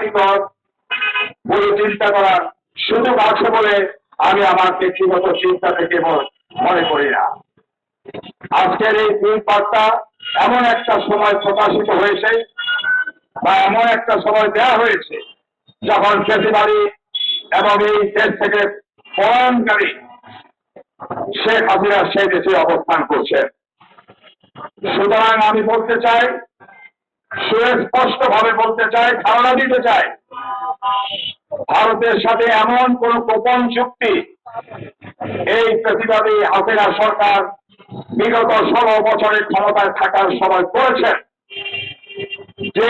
আপত্তিকর বলে চিন্তা করার সুযোগ আছে বলে আমি আমার ব্যক্তিগত চিন্তা থেকে মনে করি না। আজকের এই তিন বার্তা এমন একটা সময় প্রকাশিত হয়েছে বা এমন একটা সময় দেওয়া হয়েছে যখন ফেসিবাড়ি এবং এই দেশ থেকে পলায়নকারী শেখ হাসিনা সেই দেশে অবস্থান করছে সুতরাং আমি বলতে চাই সুস্পষ্ট ভাবে বলতে চাই ধারণা দিতে চাই ভারতের সাথে এমন কোন গোপন চুক্তি, এই প্রতিবাদী হাসিনা সরকার বিগত ষোলো বছরের ক্ষমতায় থাকার সময় করেছেন। যে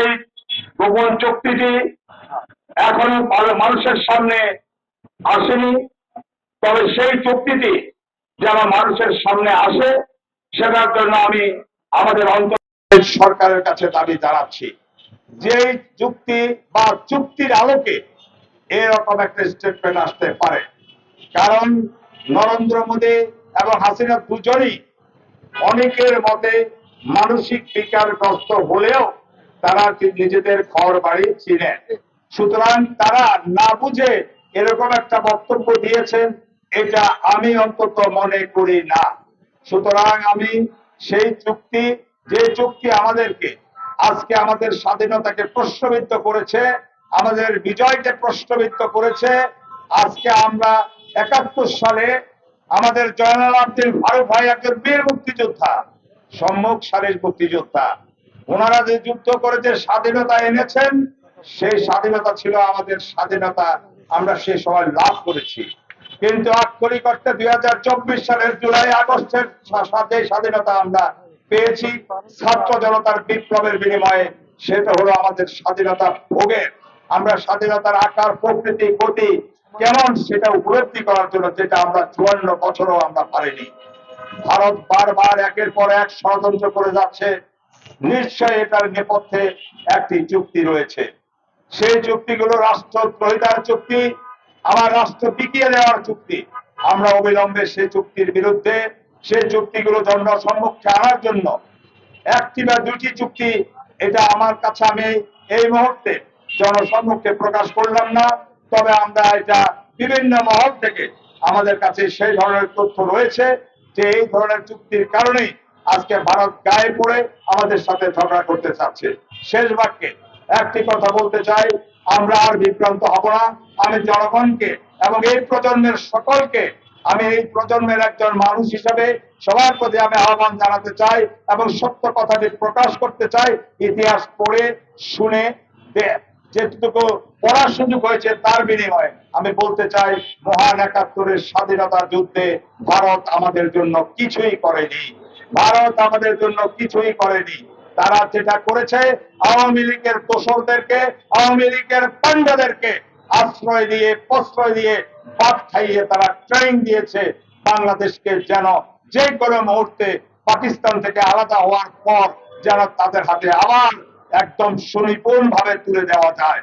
গোপন চুক্তিটি এখনও মানুষের সামনে আসেনি, তবে সেই চুক্তিটি যেন মানুষের সামনে আসে, সেটার জন্য আমি আমাদের অন্তর সরকারের কাছে দাবি জানাচ্ছি। যে চুক্তি বা চুক্তির আলোকে এরকম একটা স্টেটমেন্ট আসতে পারে। কারণ নরেন্দ্র মোদী এবং হাসিনা দুজনই অনেকের মতে মানসিক বিকারগ্রস্ত হলেও তারা নিজেদের ঘর বাড়ি চিনেন। সুতরাং তারা না বুঝে এরকম একটা বক্তব্য দিয়েছেন, এটা আমি অন্তত মনে করি না। সুতরাং আমি সেই চুক্তি যে চুক্তি আমাদেরকে আজকে আমাদের স্বাধীনতাকে প্রশ্নবিদ্ধ করেছে, আমাদের বিজয়কে প্রশ্নবিদ্ধ করেছে, আজকে আমরা একাত্তর সালে আমাদের জয়নাল আব্দুল ফারুক ভাই একজন বীর মুক্তিযোদ্ধা, সম্মুখ সারির মুক্তিযোদ্ধা। ওনারা যে যুদ্ধ করে যে স্বাধীনতা এনেছেন, সেই স্বাধীনতা ছিল আমাদের স্বাধীনতা, আমরা সে সময় লাভ করেছি। কিন্তু আক্ষরিক অর্থে দুই হাজার চব্বিশ সালের জুলাই আগস্টের সাথে স্বাধীনতা আমরা পেয়েছি। ছাত্র জনতার বিপ্লবের বিনিময়ে সেটা হলো আমাদের স্বাধীনতা ভোগের। আমরা স্বাধীনতার আকার, প্রকৃতি, গতি কেমন সেটা উপলব্ধি করার জন্য যেটা আমরা চুয়ান্ন বছরও আমরা পারিনি। ভারত বারবার একের পর এক ষড়যন্ত্র করে যাচ্ছে। নিশ্চয় এটার নেপথ্যে একটি চুক্তি রয়েছে। সেই চুক্তিগুলো রাষ্ট্রদ্রোহিতার চুক্তি আমার রাষ্ট্র টিকিয়ে দেওয়ার চুক্তি। আমরা অবিলম্বে সেই চুক্তির বিরুদ্ধে সেই চুক্তিগুলো জন্য সম্মুখে আনার জন্য। একটি বা দুটি চুক্তি, এটা আমার কাছে আমি এই মুহূর্তে জনসম্মুখে প্রকাশ করলাম না, তবে আমরা এটা বিভিন্ন মহল থেকে আমাদের কাছে সেই ধরনের তথ্য রয়েছে যে এই ধরনের চুক্তির কারণেই আজকে ভারত গায়ে পড়ে আমাদের সাথে ঝগড়া করতে চাচ্ছে। শেষ বাক্যে একটি কথা বলতে চাই, আমরা আর বিভ্রান্ত হব না। আমি জনগণকে এবং এই প্রজন্মের সকলকে আমি এই প্রজন্মের একজন মানুষ হিসেবে সবার প্রতি আমি আহ্বান জানাতে চাই এবং সত্য কথাটি প্রকাশ করতে চাই, ইতিহাস পড়ে, শুনে যেটুকু পড়ার সুযোগ হয়েছে তার বিনিময়ে আমি বলতে চাই, মহান একাত্তরের স্বাধীনতার যুদ্ধে ভারত আমাদের জন্য কিছুই করেনি। ভারত আমাদের জন্য কিছুই করেনি। তারা যেটা করেছে, আওয়ামী লীগের দোসরদেরকে, আওয়ামী লীগের পান্ডাদেরকে আশ্রয় দিয়ে, প্রশ্রয় দিয়ে বাদ খাইয়ে তারা ট্রেনিং দিয়েছে বাংলাদেশকে যেন যে কোনো মুহূর্তে পাকিস্তান থেকে আলাদা হওয়ার পর যেন তাদের হাতে আবার একদম সুনিপুণ ভাবে তুলে দেওয়া যায়।